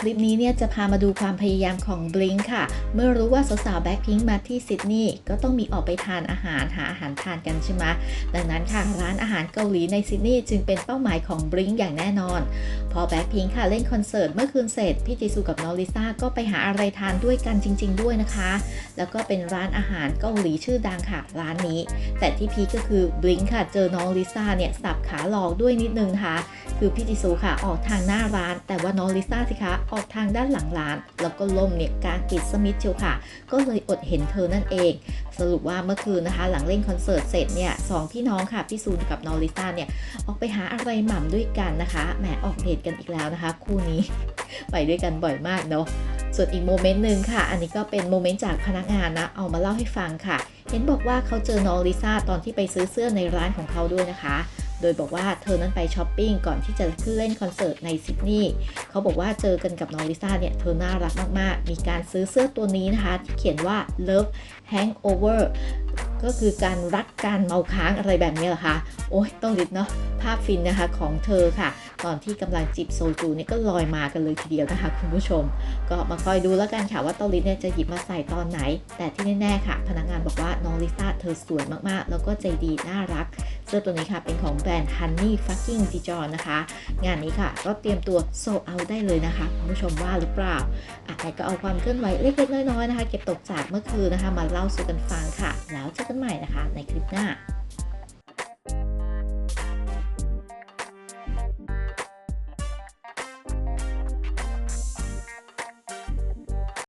คลิปนี้เนี่ยจะพามาดูความพยายามของ Blink ค่ะ เมื่อรู้ว่าสาวๆแบ็คพิงมาที่ซิดนีย์ก็ต้องมีออกไปทานอาหารหาอาหารทานกันใช่ไหมดังนั้นค่ะร้านอาหารเกาหลีในซิดนีย์จึงเป็นเป้าหมายของ Blink อย่างแน่นอน พอแบ็คพิงค่ะเล่นคอนเสิร์ตเมื่อคืนเสร็จพี่จีซูกับน้องลิซ่าก็ไปหาอะไรทานด้วยกันจริง ๆ ด้วยนะคะ แล้วก็เป็นร้านอาหารเกาหลีชื่อดังค่ะ ร้านนี้ แต่ที่พีก็คือ Blink ค่ะเจอน้องลิซ่าเนี่ยสับขาหลอกด้วยนิดนึงนะคะคือพี่จิซูค่ะออกทางหน้าร้าน แต่ว่าน้องลิซ่าสิคะออกทางด้านหลังร้าน แล้วก็ล่มเนี่ยกลารปิดสมิธเชียวค่ะ ก็เลยอดเห็นเธอนั่นเอง สรุปว่าเมื่อคืนนะคะ หลังเล่นคอนเสิร์ตเสร็จเนี่ยสองพี่น้องค่ะพี่ซูนกับนองลิซ่าเนี่ยออกไปหาอะไรหม่ำด้วยกันนะคะแหมออกเดทกันอีกแล้วนะคะ คู่นี้ไปด้วยกันบ่อยมากเนาะส่วนอีกโมเมนต์หนึ่งค่ะ อันนี้ก็เป็นโมเมนต์จากพนักงานนะ เอามาเล่าให้ฟังค่ะ เห็นบอกว่าเขาเจอน้องลิซ่าตอนที่ไปซื้อเสื้อในร้านของเขาด้วยนะคะ โดยบอกว่าเธอนั้นไปช้อปปิ้งก่อนที่จะขึ้นเล่นคอนเสิร์ตในซิดนีย์เขาบอกว่าเจอกันกับน้องลิซ่าเนี่ย เธอน่ารักมาก ๆ มีการซื้อเสื้อตัวนี้นะคะ ที่เขียนว่า love hangover ก็คือการรักการเมาค้างอะไรแบบนี้เหรอคะ โอ้ยต้องริดเนาะ ภาพฟินนะคะของเธอค่ะ ตอนที่กำลังจิบโซจูนี่ก็ลอยมากันเลยทีเดียวนะคะ คุณผู้ชม ก็มาคอยดูแล้วกันค่ะว่าเตาลิสเนี่ยจะหยิบมาใส่ตอนไหน แต่ที่แน่ๆค่ะ พนักงานบอกว่าน้องลิซ่าเธอสวยมากๆ แล้วก็ใจดีน่ารัก เสื้อตัวนี้ค่ะเป็นของแบรนด์ Honey Fucking Dijon นะคะ งานนี้ค่ะก็เตรียมตัวโซเอาได้เลยนะคะคุณผู้ชมว่าหรือเปล่าอะแต่ก็เอาความเคลื่อนไหวเล็กๆน้อยๆนะคะ เก็บตกจากเมื่อคืนนะคะ มาเล่าสู่กันฟังค่ะ แล้วเจอกันใหม่นะคะ ในคลิปหน้า